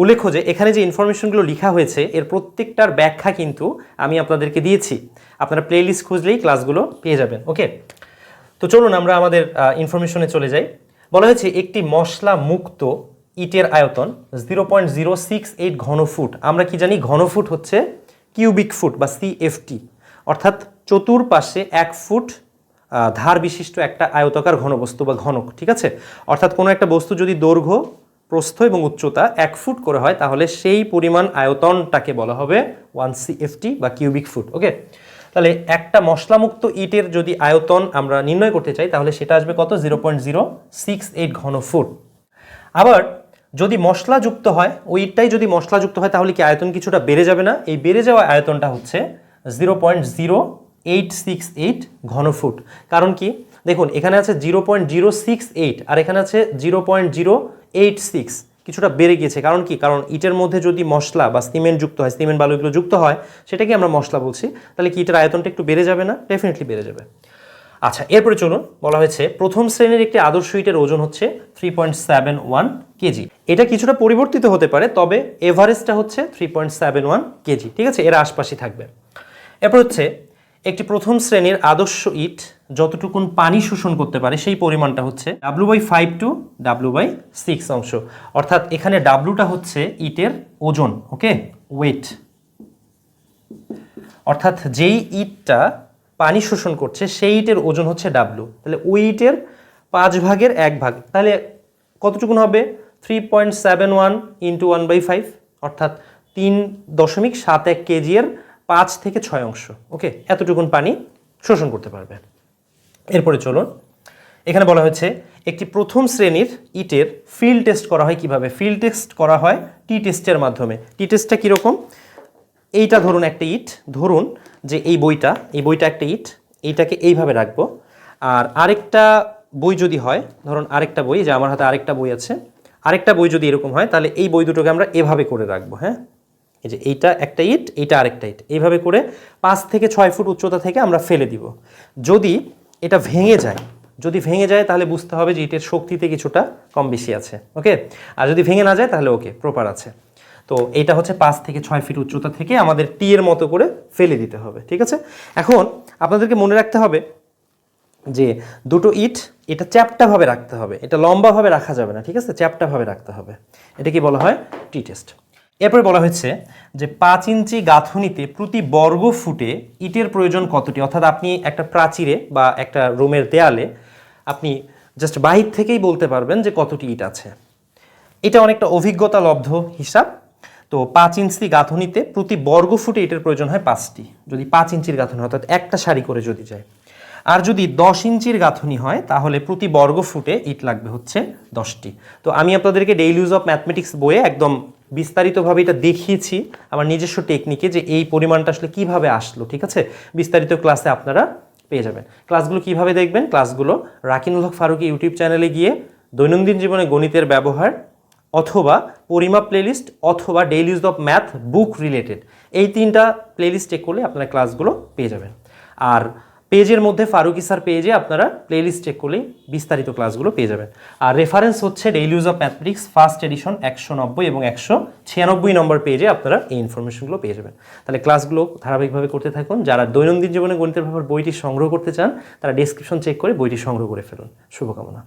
উল্লেখ্য যে এখানে যে ইনফরমেশনগুলো লেখা হয়েছে, এর প্রত্যেকটার ব্যাখ্যা কিন্তু আমি আপনাদেরকে দিয়েছি। আপনারা প্লেলিস্ট খুঁজলেই ক্লাসগুলো পেয়ে যাবেন ওকে তো চলুন আমরা আমাদের ইনফরমেশনে চলে যাই। বলা হয়েছে, একটি মশলা মুক্ত ইটের আয়তন zero point zero six eight ঘনফুট। আমরা কি জানি, ঘনফুট হচ্ছে কিউবিক ফুট বা সিএফটি অর্থাৎ চতুর্পাশে এক ফুট ধার বিশিষ্ট একটা আয়তাকার ঘনবস্তু বা ঘনক, ঠিক আছে? অর্থাৎ কোনো একটা বস্তু যদি দৈর্ঘ্য প্রস্থ এবং উচ্চতা এক ফুট করে হয়, তাহলে সেই পরিমাণ আয়তনটাকে বলা হবে ওয়ান সিএফটি বা কিউবিক ফুট ওকে তাহলে একটা মশলামুক্ত ইটের যদি আয়তন আমরা নির্ণয় করতে চাই, তাহলে সেটা আসবে কত? Zero point zero six eight ঘন ফুট। আবার যদি মশলাযুক্ত হয়, ওই ইটটাই যদি মশলাযুক্ত হয়, তাহলে কি আয়তন কিছুটা বেড়ে যাবে না? এই বেড়ে যাওয়া আয়তনটা হচ্ছে zero point zero eight six eight ঘনফুট কারণ কি? দেখুন, এখানে আছে zero point zero six eight আর এখানে আছে zero point zero eight six কিছুটা বেড়ে গিয়েছে। কারণ কি? কারণ ইটের মধ্যে যদি মশলা বা সিমেন্ট যুক্ত হয়, সিমেন্ট বালুগুলো যুক্ত হয়, সেটাকে আমরা মশলা বলছি, তাহলে কি ইটের আয়তনটা একটু বেড়ে যাবে না? ডেফিনেটলি বেড়ে যাবে। আচ্ছা এরপরে চলুন বলা হয়েছে, প্রথম শ্রেণির একটি আদর্শ ইটের ওজন হচ্ছে three point seven one KG. এটা কিছুটা পরিবর্তিত হতে পারে, তবে এভারেজটা হচ্ছে three point seven one KG. ঠিক আছে? এর আশপাশে থাকবে। এরপর হচ্ছে, একটি প্রথম শ্রেণির আদর্শ ইট যতটুকুন পানি শোষণ করতে পারে, সেই পরিমাণটা হচ্ছে W by five two W by six অংশ। অর্থাৎ এখানে ডাব্লুটা হচ্ছে ইটের ওজন, ওকে? ওয়েট অর্থাৎ যেই ইটটা পানি শোষণ করছে, সেই ইটের ওজন হচ্ছে ডাব্লু তাহলে ওই ইটের পাঁচ ভাগের এক ভাগ। তাহলে কতটুকুন হবে? Three point seven one into one by five অর্থাৎ তিন দশমিক সাত এক কেজি এর পাঁচ থেকে ছয় অংশ, ওকে? এতটুকুন পানি শোষণ করতে পারবে। এরপরে চলুন। এখানে বলা হয়েছে, একটি প্রথম শ্রেণির ইটের ফিল্ড টেস্ট করা হয় কীভাবে? ফিল্ড টেস্ট করা হয় টি টেস্টের মাধ্যমে। টি টেস্টটা কীরকম? এইটা ধরুন একটা ইট। ধরুন যে এই বইটা এই বইটা একটা ইট, এইটাকে এইভাবে রাখব। আর আরেকটা বই যদি হয়, ধরুন আরেকটা বই যে আমার হাতে আরেকটা বই আছে, আরেকটা বই যদি এরকম হয়, তাহলে এই বই দুটোকে আমরা এভাবে করে রাখব হ্যাঁ? এই যে এইটা একটা ইট, এইটা আরেকটা ইট। এইভাবে করে পাঁচ থেকে ছয় ফুট উচ্চতা থেকে আমরা ফেলে দিব। যদি এটা ভেঙে যায়। যদি ভেঙে যায়, তাহলে বুঝতে হবে যে ইটের শক্তিতে কিছুটা কম বেশি আছে। ওকে? আর যদি ভেঙে না যায়, তাহলে ওকে প্রপার আছে। তো এটা হচ্ছে পাঁচ থেকে ছয় ফিট উচ্চতা থেকে আমাদের টি এর মতো করে ফেলে দিতে হবে, ঠিক আছে? এখন আপনাদেরকে মনে রাখতে হবে যে দুটো ইট, এটা চ্যাপটাভাবে রাখতে হবে। এটা লম্বাভাবে রাখা যাবে না, ঠিক আছে? চ্যাপটাভাবে রাখতে হবে। এটা কি বলা হয় টি টেস্ট। এরপরে বলা হয়েছে যে পাঁচ ইঞ্চি গাঁথনিতে প্রতি বর্গ ফুটে ইটের প্রয়োজন কতটি? অর্থাৎ আপনি একটা প্রাচীরে বা একটা রুমের দেয়ালে আপনি জাস্ট বাহির থেকেই বলতে পারবেন যে কতটি ইট আছে। এটা অনেকটা অভিজ্ঞতা লব্ধ হিসাব। তো পাঁচ ইঞ্চি গাঁথনিতে প্রতি বর্গ ফুটে ইটের প্রয়োজন হয় পাঁচটি, যদি পাঁচ ইঞ্চির গাঁথনি অর্থাৎ একটা সারি করে যদি যায়। আর যদি দশ ইঞ্চির গাঁথনি হয়, তাহলে প্রতি বর্গ ফুটে ইট লাগবে হচ্ছে দশটি। তো আমি আপনাদেরকে ডেইলি ইউজ অফ ম্যাথমেটিক্স বইয়ে একদম বিস্তারিতভাবে এটা দেখিয়েছি আমার নিজস্ব টেকনিকে যে এই পরিমাণটা আসলে কীভাবে আসলো, ঠিক আছে? বিস্তারিত ক্লাসে আপনারা পেয়ে যাবেন। ক্লাসগুলো কীভাবে দেখবেন? ক্লাসগুলো রাকিনুল হক ফারুকি ইউটিউব চ্যানেলে গিয়ে দৈনন্দিন জীবনে গণিতের ব্যবহার অথবা পরিমাপ প্লেলিস্ট অথবা daily use of math book related এই তিনটা প্লেলিস্ট চেক করলে আপনারা ক্লাসগুলো পেয়ে যাবেন। আর পেজের মধ্যে ফারুক ইসার পেজে আপনারা প্লেলিস্ট চেক করলেই বিস্তারিত ক্লাসগুলো পেয়ে যাবেন। আর রেফারেন্স হচ্ছে daily use of mathematics first edition একশো নব্বই এবং একশো ছিয়ানব্বই নম্বর পেজে আপনারা এই ইনফরমেশনগুলো পেয়ে যাবেন। তাহলে ক্লাসগুলো ধারাবাহিকভাবে করতে থাকুন। যারা দৈনন্দিন জীবনে গণিতের ব্যাপার বইটি সংগ্রহ করতে চান, তারা ডিসক্রিপশন চেক করে বইটি সংগ্রহ করে ফেলুন। শুভকামনা।